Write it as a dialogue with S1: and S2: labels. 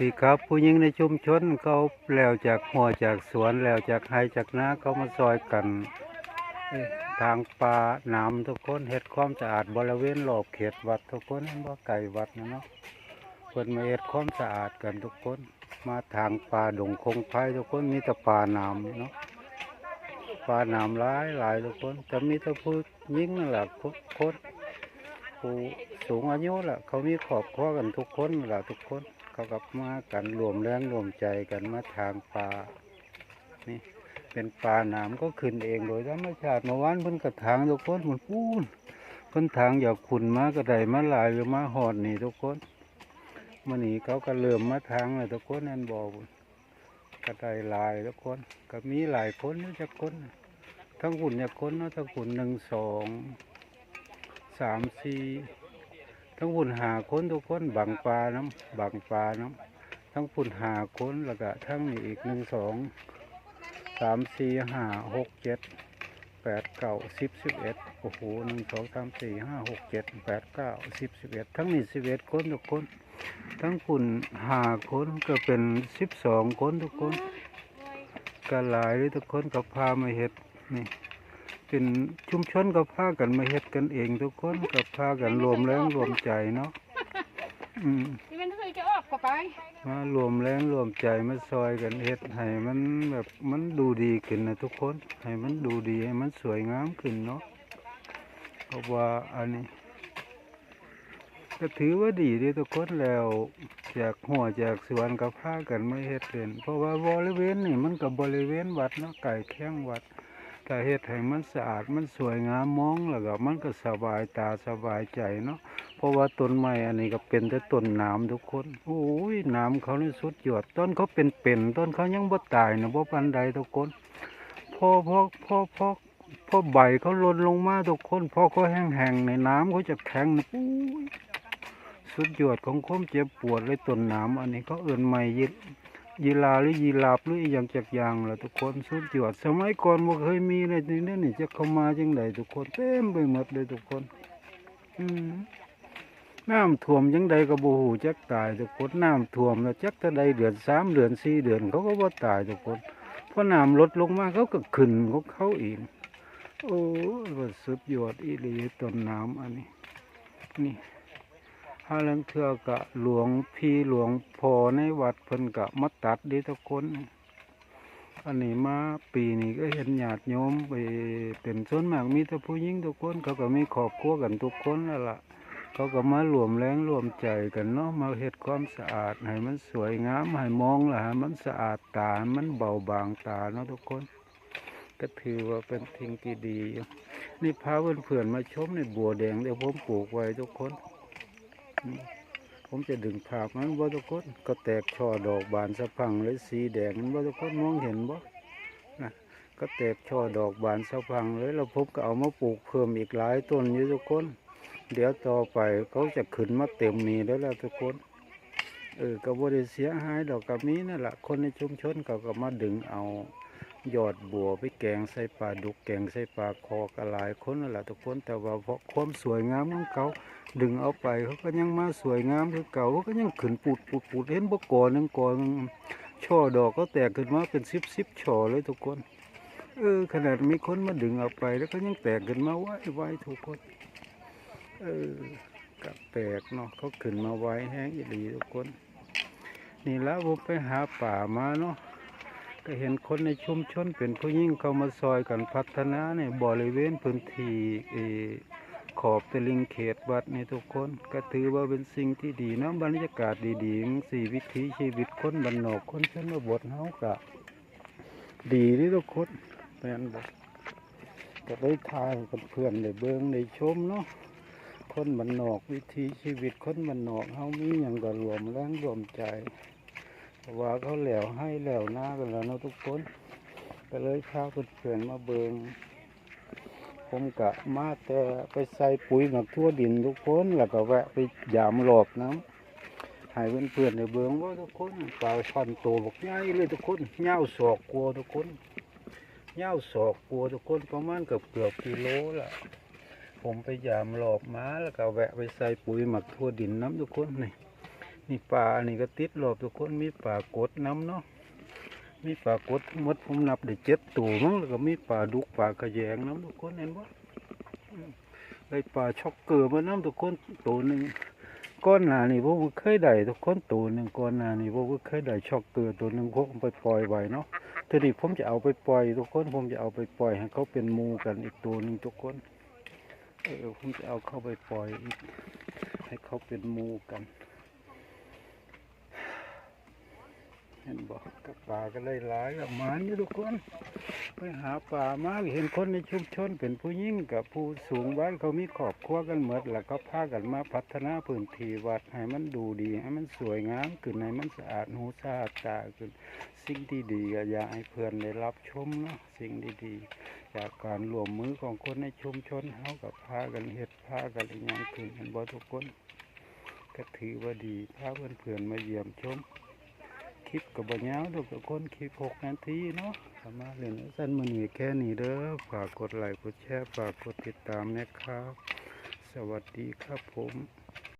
S1: ดีครับ ผู้หญิงในชุมชนเขาแล้วจากหัวจากสวนแล้วจากไฮจากนาเขามาซอยกันทางป่าน้ำทุกคนเฮ็ดความสะอาดบริเวณรอบเขตวัดทุกคนเห็นบ่ไก่วัดนะเนาะเพิ่นมาเฮ็ดความสะอาดกันทุกคน มาทางป่าดงคงไผ่ทุกคนมีแต่ป่าน้ำเนาะป่าน้ำหลายหลายทุกคนแต่มีแต่ผู้หญิงนั่นแหละคนผู้สูงอายุล่ะ เขามีครอบครัวกันทุกคนนั่นล่ะทุกคน เขากับมากันรวมแรงรวมใจกันมาทางป่านี่เป็นป่าหนามก็ขึ้นเองโดยธรรมชาติเมื่อวานเพิ่นกระถางทุกคนมันปูนเพิ่นถางอยากขุนมาก็ไดมาลายหรือมาหอดนี่ทุกคนมื่อนี้เขาก็เริ่มมาทางเลยทุกคนนั่นบอกก็ไดลายทุกคนก็มีหลายคนนี่จะคนทั้งหุ่นเนี่ยคนเนาะทั้งหุ่นหนึ่งสองสามสี่ ทั้งหุ่นหาคนทุกคนบังปลาน้ำบังปลาน้ำทั้งหุ่นหาคนแล้วก็ทั้งนี่อีกหนึ่งสองสามสี่ห้าหกเจ็ดแปดเก้าสิบสิบเอ็ดโอ้โหหนึ่งสองสามสี่ห้าหกเจ็ดแปดเก้าสิบสิบเอ็ดทั้งนี้สิบเอ็ดคนทุกคน ทั้งคุณห้าคนก็เป็นสิบสองคนทุกคนก็หลายเลยทุกคนก็พามาเฮ็ดนี่ เป็นชุมชนก็พากันมาเฮ็ดกันเองทุกคนก็พากันรวมแรงรวมใจเนาะอืม
S2: นี่มันเคยจะออกกว่าไป
S1: มารวมแรงรวมใจมาซอยกันเฮ็ดให้มันแบบมันดูดีขึ้นนะทุกคนให้มันดูดีให้มันสวยงามขึ้นเนาะเพราะว่าอันนี้ก็ถือว่าดีเดีทุกคนแล้วจากหัวจากสวนกับพากันมาเฮ็ดเล่นเพราะว่าบริเวณนี่มันกับบริเวณวัดเนาะไก่แข้งวัด ก็เฮ็ดให้มันสะอาดมันสวยงามมองแล้วก็มันก็สบายตาสบายใจเนาะเพราะว่าต้นไม้อันนี้ก็เป็นแต่ต้นนามทุกคนโอ้ยนามเขานี่สุดยอดต้นเขาเป็นเป็นต้นเขายังบ่ตายนะบ่ปันใดทุกคนพอพอพอพอพอใบเขาหล่นลงมาทุกคนพอเขาแห้งๆในน้ำเขาจะแข็งนะอุ้ยสุดยอดของความเจ็บปวดเลยต้นนามอันนี้เขาเอื่นใหม่ยิ ยีลาหรือยีราบหรืออย่างจากอย่างล่ะทุกคนสุดยอดสมัยก่อนบ่เคยมีเลยนี่นี่จะเข้ามาจังไดทุกคนเต็มไปหมดเลยทุกคน อืมน้ำท่วมยังใดก็บ่ฮู้จักตายทุกคนน้ำท่วมแล้วจักเท่าใดเดือนสามเดือนสี่เดือนเขาก็บ่ตายทุกคนเพราะน้ำลดลงมาเขาก็ขึ้นของเขาเองโอ้สุดยอดอีหลีต้นน้ำอันนี้ นี่ ฮาลังเทือกะหลวงพี่หลวงพ่อในวัดเพิ่นกะมาตัดดิทุกคนอันนี้มาปีนี้ก็เห็นญาติโยมไปเป็นส่วนมากมีแต่ผู้หญิงทุกคน เขาก็มีครอบครัวกันทุกคนแล้วล่ะ เขาก็มารวมแรงรวมใจกันเนาะมาเฮ็ดความสะอาดให้มันสวยงามให้มองล้วให้มันสะอาดตา มันเบาบางตาเนาะทุกคน ก็ถือว่าเป็นทิ้งที่ดีอยู่นี่พาเพื่อนๆมาชมในบัวแดงเดี๋ยวผมปลูกไว้ทุกคน ผมจะดึงภาพมันบ่ทุกคนก็แตกช่อดอกบานสะพังเลยสีแดงมันบ่ทุกคนมองเห็นบ่นะก็แตกช่อดอกบานสะพังเลยแล้วผมก็เอามาปลูกเพิ่มอีกหลายต้นอยู่ทุกคน เดี๋ยวต่อไปเขาจะขึ้นมาเต็มนี่แล้วล่ะทุกคนเออก็บ่ได้เสียหายดอกกับนี้นั่นแหละคนในชุมชนเขาก็มาดึงเอา ยอดบัวไปแกงใส่ปลาดุกแกงใส่ปลาคอกระลายคนนั่นแหละทุกคนแต่ว่าเพราะความสวยงามของเขาดึงเอาไปเขาก็ยังมาสวยงามคือเก่าเขาก็ยังขึ้นปูดปูดปูดเห็นบ่ก่อนึงก่อนช่อดอกก็แตกขึ้นมาเป็นสิบสิบช่อเลยทุกคนเออขนาดมีคนมาดึงเอาไป แล้วก็ยังแตกขึ้นมาไว้ไว้ทุกคนเออกับแปลกเนาะเขาขึ้นมาไว้แห้งอีหลีทุกคน นี่แล้วผมไปหาป่ามาเนาะ ก็เห็นคนในชุมชนเป็นผู้ยิ่งเข้ามาซอยกันพัฒนาในบริเวณพื้นที่ขอบตะลิงเขตวัดในทุกคน ก็ถือว่าเป็นสิ่งที่ดีนะบรรยากาศดีๆสี่วิถีชีวิตคนบ้านอกคนชนบทเฮากะดีที่ทุกคนแม่นบอกก็ได้ทายกับเพื่อนได้เบิ่งได้ชมเนาะคนมันนอกวิถีชีวิตคนมันนอกเฮามีอย่างก็รวมแรงรวมใจ ว่าเขาแล้วให้แล้วหน้ากันแล้วนะทุกคนก็เลยพาเพื่อนมาเบิงผมกะมาแต่ไปใส่ปุ๋ยหมักทั่วดินทุกคนแล้วก็แวะไปยามหลอบน้ำให้เพื่อนๆได้เบิงว่าทุกคนปลาช่อนโตบักใหญ่เลยทุกคนเงาวศอกกลัวทุกคนเงาวศอกกลัวทุกคนประมาณเกือบเกือบกิโลละผมไปยามหลอบม้าแล้วก็แวะไปใส่ปุ๋ยหมักทั่วดินน้ำทุกคนนี่ นี่ปลาอันนี้ก็ติดรอบทุกคนมีปลากดน้ำเนาะมีปลากดมดผมนับได้เจ็ดตัวมั้งแล้วก็มีปลาดุกปลากระแยงน้ำทุกคนเห็นปะได้ปลาช็อกเกอร์มาน้ำทุกคนตัวหนึ่งก้อนหนานี่พวกผมเคยได้ทุกคนตัวหนึ่งก้อนหนานี่พวกผมเคยได้ช็อกเกอร์ตัวหนึ่งพวกผมไปปล่อยไว้เนาะทีนี้ผมจะเอาไปปล่อยทุกคนผมจะเอาไปปล่อยให้เขาเป็นมูกันอีกตัวหนึ่งทุกคนเออผมจะเอาเข้าไปปล่อยให้เขาเป็นมูกัน เห็นบอกกับป่าก็เลยหลายกับหมานอยู่ทุกคน ไปหาป่ามากเห็นคนในชุมชนเป็นผู้ยิ่งกับผู้สูงวัยเขามีครอบครัวกันหมดแล้วก็พากันมาพัฒนาพื้นที่วัดให้มันดูดีให้มันสวยงามขึ้นให้มันสะอาดหูสะอาดตาขึ้นสิ่งที่ดีก็อยากให้เพื่อนได้รับชมเนาะสิ่งดีๆจากการรวมมือของคนในชุมชนเขากับพากันเฮ็ดพากันอย่างขึ้นเห็นบ่ทุกคนก็ถือว่าดีพาเพื่อนๆมาเยี่ยมชม คลิปกับบยาวทุกคนคลิปหกนาทีเนาะสามารถเล่นสั้นมือนีแค่นี้เด้อฝากกดไลค์กดแชร์ฝากกดติดตามนะครับ สวัสดีครับผม